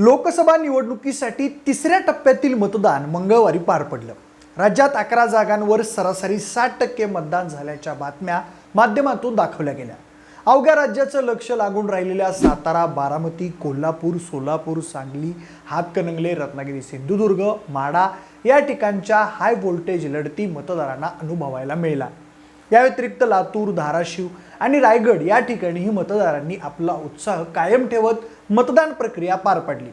लोकसभा निवडणुकीसाठी तिसऱ्या टप्प्यातील मतदान मंगळवारी पार पडलं. राज्यात अकरा जागांवर सरासरी साठ टक्के मतदान झाल्याच्या बातम्या माध्यमातून दाखवल्या गेल्या. अवघ्या राज्याचं लक्ष लागून राहिलेल्या सातारा बारामती कोल्हापूर सोलापूर सांगली हातकणंगले रत्नागिरी सिंधुदुर्ग माडा या ठिकाणच्या हाय व्होल्टेज लढती मतदारांना अनुभवायला मिळाला. या व्यतिरिक्त लातूर धाराशिव आणि रायगड या ठिकाणीही मतदारांनी आपला उत्साह कायम ठेवत मतदान प्रक्रिया पार पाडली.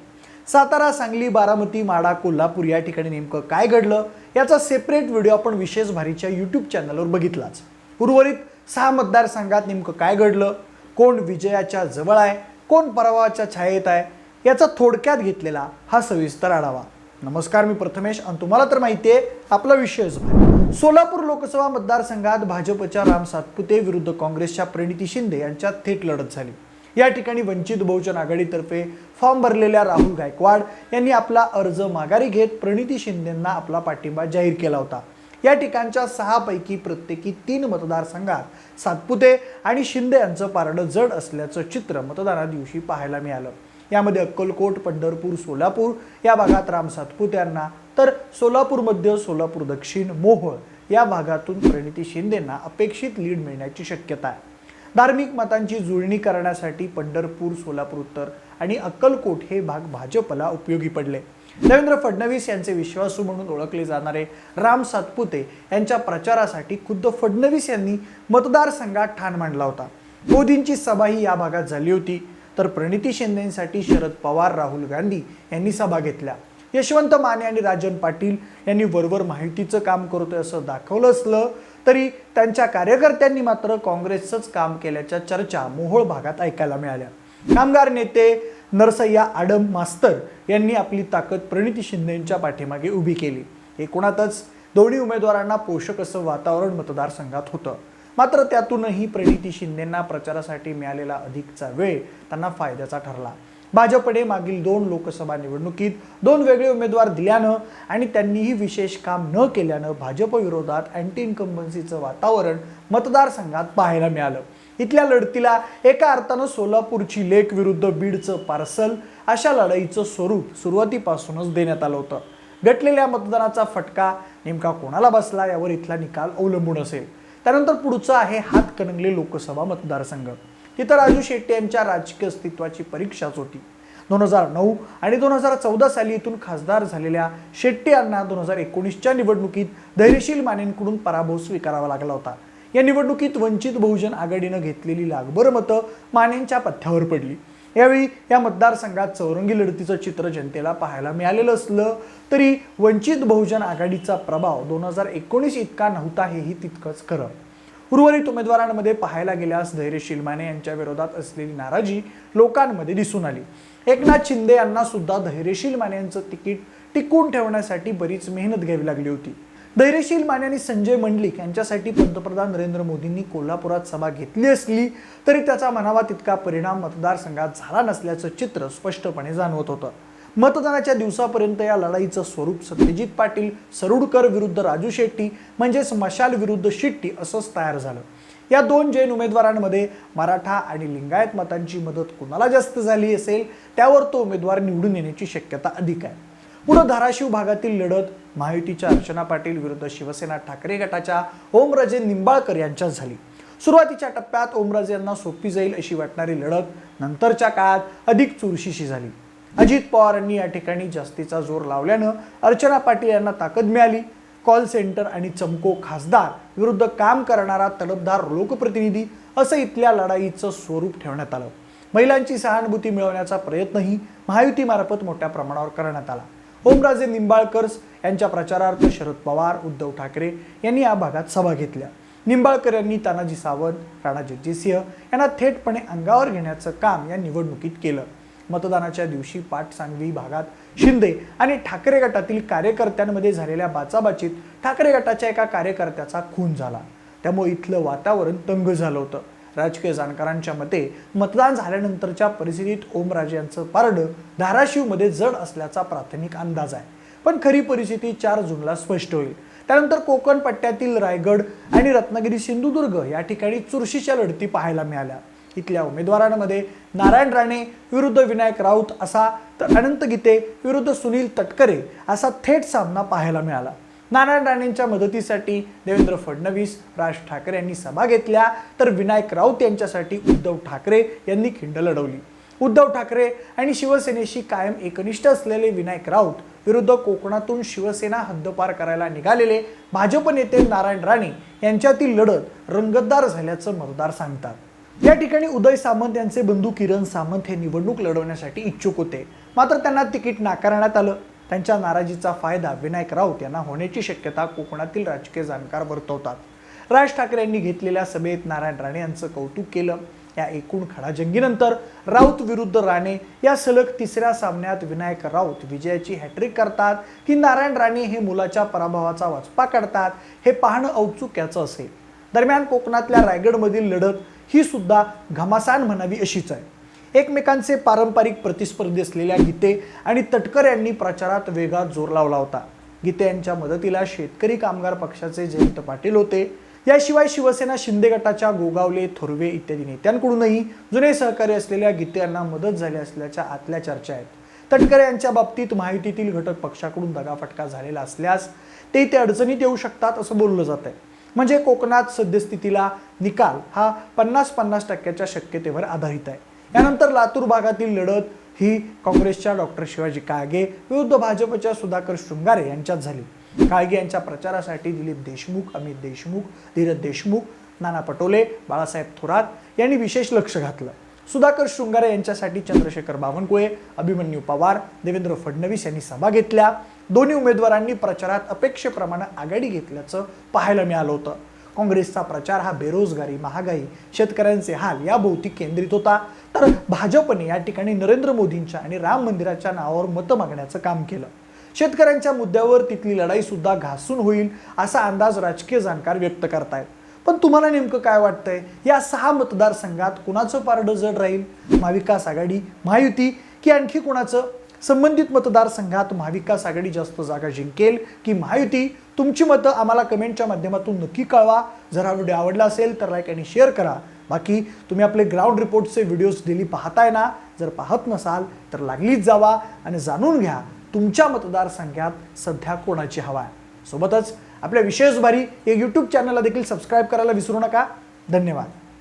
सातारा सांगली बारामती माडा कोल्हापूर या ठिकाणी नेमकं काय घडलं? याचा सेपरेट व्हिडिओ आपण विशेष भारीच्या यूट्यूब चॅनलवर बघितलाच. उर्वरित सहा मतदारसंघात नेमकं काय घडलं? कोण विजयाच्या जवळ आहे? कोण पराभवाच्या छायेत आहे? याचा थोडक्यात घेतलेला हा सविस्तर आढावा. नमस्कार मी प्रथमेश. आणि तुम्हाला तर माहिती आहे आपला विषयच सोलापूर लोकसभा मतदारसंघात भाजपच्या राम सातपुते विरुद्ध काँग्रेसच्या प्रणिती शिंदे यांच्यात थेट लढत झाली. या ठिकाणी वंचित बहुजन आघाडीतर्फे फॉर्म भरलेल्या राहुल गायकवाड यांनी आपला अर्ज माघारी घेत प्रणिती शिंदेंना आपला पाठिंबा जाहीर केला होता. या ठिकाणच्या सहापैकी प्रत्येकी तीन मतदारसंघात सातपुते आणि शिंदे यांचं पारडं जड असल्याचं चित्र मतदाना दिवशी पाहायला मिळालं. यामध्ये अक्कलकोट पंढरपूर सोलापूर या भागात राम सातपुते यांना तर सोलापूर मध्य सोलापूर दक्षिण मोहोळ या भागातून प्रणिती शिंदेंना अपेक्षित लीड मिळण्याची शक्यता आहे. धार्मिक मतांची जुळणी करण्यासाठी पंढरपूर सोलापूर उत्तर आणि अक्कलकोट हे भाग भाजपला उपयोगी पडले. देवेंद्र फडणवीस यांचे विश्वासू म्हणून ओळखले जाणारे राम सातपुते यांच्या प्रचारासाठी खुद्द फडणवीस यांनी मतदारसंघात ठाण मांडला होता. मोदींची सभाही या भागात झाली होती तर प्रणिती शिंदेसाठी शरद पवार राहुल गांधी यांनी सभा घेतल्या. यशवंत माने आणि राजन पाटील यांनी वरवर माहितीचं काम करतोय असं दाखवलं असलं तरी त्यांच्या कार्यकर्त्यांनी मात्र काँग्रेसचंच काम केल्याच्या चर्चा मोहोळ भागात ऐकायला मिळाल्या. कामगार नेते नरसय्या आडम मास्तर यांनी आपली ताकद प्रणिती शिंदेच्या पाठीमागे उभी केली. एकूणातच दोन्ही उमेदवारांना पोषक असं वातावरण मतदारसंघात होतं. मात्र त्यातूनही प्रणिती शिंदेंना प्रचारासाठी मिळालेला अधिकचा वेळ त्यांना फायद्याचा ठरला. भाजपने मागील दोन लोकसभा निवडणुकीत दोन वेगळे उमेदवार दिल्यानं आणि त्यांनीही विशेष काम न केल्यानं भाजप विरोधात अँटी इन्कम्बन्सीचं वातावरण मतदारसंघात पाहायला मिळालं. इथल्या लढतीला एका अर्थानं सोलापूरची लेक विरुद्ध बीडचं पार्सल अशा लढाईचं स्वरूप सुरुवातीपासूनच देण्यात आलं होतं. गटलेल्या मतदानाचा फटका नेमका कोणाला बसला यावर इथला निकाल अवलंबून असेल. त्यानंतर पुढचं आहे हातकणंगले लोकसभा मतदारसंघ. तिथं राजू शेट्टी यांच्या राजकीय अस्तित्वाची परीक्षाच होती. दोन हजार नऊ आणि दोन हजार चौदा साली इथून खासदार झालेल्या शेट्टी यांना दोन हजार एकोणीसच्या निवडणुकीत धैर्यशील मानेंकडून पराभव स्वीकारावा लागला होता. या निवडणुकीत वंचित बहुजन आघाडीनं घेतलेली लागभर मतं मानेंच्या पथ्यावर पडली. यावेळी या मतदारसंघात चौरंगी लढतीचं चित्र जनतेला पाहायला मिळालेलं असलं तरी वंचित बहुजन आघाडीचा प्रभाव दोन हजार एकोणीस इतका नव्हता हेही तितकंच खरं. उर्वरित उमेदवारांमध्ये पाहायला गेल्यास धैर्यशील माने यांच्या विरोधात असलेली नाराजी लोकांमध्ये दिसून आली. एकनाथ शिंदे यांना सुद्धा धैर्यशील माने यांचं तिकीट टिकून ठेवण्यासाठी बरीच मेहनत घ्यावी लागली होती. धैर्यशील माने आणि संजय मंडलिक यांच्यासाठी पंतप्रधान नरेंद्र मोदींनी कोल्हापुरात सभा घेतली असली तरी त्याचा म्हणावा तितका परिणाम मतदारसंघात झाला नसल्याचं चित्र स्पष्टपणे जाणवत होतं. मतदानाच्या दिवसापर्यंत या लढाईचं स्वरूप सत्यजित पाटील सरुडकर विरुद्ध राजू शेट्टी म्हणजेच मशाल विरुद्ध शिट्टी असंच तयार झालं. या दोन जैन उमेदवारांमध्ये मराठा आणि लिंगायत मतांची मदत कुणाला जास्त झाली असेल त्यावर तो उमेदवार निवडून येण्याची शक्यता अधिक आहे. पुढं धाराशिव भागातील लढत महायुतीच्या अर्चना पाटील विरुद्ध शिवसेना ठाकरे गटाच्या ओमराजे निंबाळकर यांच्यात झाली. सुरुवातीच्या टप्प्यात ओमराजे यांना सोपी जाईल अशी वाटणारी लढत नंतरच्या काळात अधिक चुरशीशी झाली. अजित पवारांनी या ठिकाणी जास्तीचा जोर लावल्यानं अर्चना पाटील यांना ताकद मिळाली. कॉल सेंटर आणि चमको खासदार विरुद्ध काम करणारा तडफदार लोकप्रतिनिधी असं इथल्या लढाईचं स्वरूप ठेवण्यात आलं. महिलांची सहानुभूती मिळवण्याचा प्रयत्नही महायुतीमार्फत मोठ्या प्रमाणावर करण्यात आला. ओमराजे निंबाळकर यांच्या प्रचारार्थ शरद पवार उद्धव ठाकरे यांनी या भागात सभा घेतल्या. निंबाळकर यांनी तानाजी सावंत राणा जगजितसिंह यांना थेटपणे अंगावर घेण्याचं काम या निवडणुकीत केलं. मतदानाच्या दिवशी पाटसांगवी भागात शिंदे आणि ठाकरे गटातील कार्यकर्त्यांमध्ये झालेल्या बाचाबाचीत ठाकरे गटाच्या एका कार्यकर्त्याचा खून झाला. त्यामुळे इथलं वातावरण तंग झालं होतं. राजकीय जाणकारांच्या मते मतदान झाल्यानंतरच्या परिस्थितीत ओमराजे यांचं पारडं धाराशिवमध्ये जड असल्याचा प्राथमिक अंदाज आहे. पण खरी परिस्थिती चार जूनला स्पष्ट होईल. त्यानंतर कोकण पट्ट्यातील रायगड आणि रत्नागिरी सिंधुदुर्ग या ठिकाणी चुरशीच्या लढती पाहायला मिळाल्या. इथल्या उमेदवारांमध्ये नारायण राणे विरुद्ध विनायक राऊत असा तर अनंत गीते विरुद्ध सुनील तटकरे असा थेट सामना पाहायला मिळाला. नारायण राणेंच्या मदतीसाठी देवेंद्र फडणवीस राज ठाकरे यांनी सभा घेतल्या तर विनायक राऊत यांच्यासाठी उद्धव ठाकरे यांनी खिंड लढवली. उद्धव ठाकरे आणि शिवसेनेशी कायम एकनिष्ठ असलेले विनायक राऊत विरुद्ध कोकणातून शिवसेना हद्दपार करायला निघालेले भाजप नेते नारायण राणे यांच्यातील लढत रंगतदार झाल्याचं मतदार सांगतात. या ठिकाणी उदय सामंत यांचे बंधू किरण सामंत हे निवडणूक लढवण्यासाठी इच्छुक होते. मात्र त्यांना तिकीट नाकारण्यात आलं. त्यांच्या नाराजीचा फायदा विनायक राऊत यांना होण्याची शक्यता कोकणातील राजकीय जाणकार वर्तवतात. राज ठाकरे यांनी घेतलेल्या सभेत नारायण राणे यांचं कौतुक केलं. या एकूण खडाजंगीनंतर राऊत विरुद्ध राणे या सलग तिसऱ्या सामन्यात विनायक राऊत विजयाची हॅट्रिक करतात की नारायण राणे हे मुलाच्या पराभवाचा वाचपा काढतात हे पाहणं औत्सुक्याचं असेल. दरम्यान कोकणातल्या रायगडमधील लढत ही सुद्धा घमासान म्हणावी अशीच आहे. एकमेकांचे पारंपरिक प्रतिस्पर्धी असलेल्या गीते आणि तटकर यांनी प्रचारात वेगात जोर लावला होता. गीते यांच्या मदतीला शेतकरी कामगार पक्षाचे जयंत पाटील होते. याशिवाय शिवसेना शिंदे गटाच्या गोगावले थोरवे इत्यादी नेत्यांकडूनही जुने सहकारी असलेल्या गीते यांना मदत झाली असल्याच्या आतल्या चर्चा आहेत. तटकरे यांच्या बाबतीत माहितीतील घटक पक्षाकडून दगाफटका झालेला असल्यास ते ते अडचणीत येऊ शकतात असं बोललं जात आहे म्हणजे कोकणात सद्यस्थितीला निकाल हा पन्नास पन्नास टक्क्याच्या शक्यतेवर आधारित आहे. यानंतर लातूर भागातील लढत ही काँग्रेसच्या डॉक्टर शिवाजी काळगे विरुद्ध भाजपच्या सुधाकर शृंगारे यांच्यात झाली. काळगे यांच्या प्रचारासाठी दिलीप देशमुख अमित देशमुख धीरज देशमुख नाना पटोले बाळासाहेब थोरात यांनी विशेष लक्ष घातलं. सुधाकर शृंगारे यांच्यासाठी चंद्रशेखर बावनकुळे अभिमन्यू पवार देवेंद्र फडणवीस यांनी सभा घेतल्या. दोन्ही उमेदवारांनी प्रचारात अपेक्षेप्रमाणे आघाडी घेतल्याचं पाहायला मिळालं होतं. काँग्रेसचा प्रचार हा बेरोजगारी महागाई शेतकऱ्यांचे हाल याभोवती केंद्रित होता. तर भाजपने या ठिकाणी नरेंद्र मोदींच्या आणि राम मंदिराच्या नावावर मतं मागण्याचं काम केलं. शेतकऱ्यांच्या मुद्द्यावर तिथली लढाई सुद्धा घासून होईल असा अंदाज राजकीय जाणकार व्यक्त करतायत. पण तुम्हाला नेमकं काय वाटतंय? या सहा मतदारसंघात कुणाचं पारडं जड राहील? महाविकास आघाडी महायुती की आणखी कुणाचं? संबंधित मतदारसंघात महाविकास आघाडी जास्त जागा जिंकेल की महायुती? तुमची मतं आम्हाला कमेंटच्या माध्यमातून नक्की कळवा. जर हा व्हिडिओ आवडला असेल तर लाईक आणि शेअर करा. बाकी तुम्ही आपले ग्राउंड रिपोर्टचे व्हिडिओज डेली पाहताय ना? जर पाहत नसाल तर लागलीच जावा आणि जाणून घ्या तुमच्या मतदारसंघात सध्या कोणाची हवा आहे. सोबतच आपल्या विशेष भारी या यूट्यूब चॅनलला देखील सबस्क्राईब करायला विसरू नका. धन्यवाद.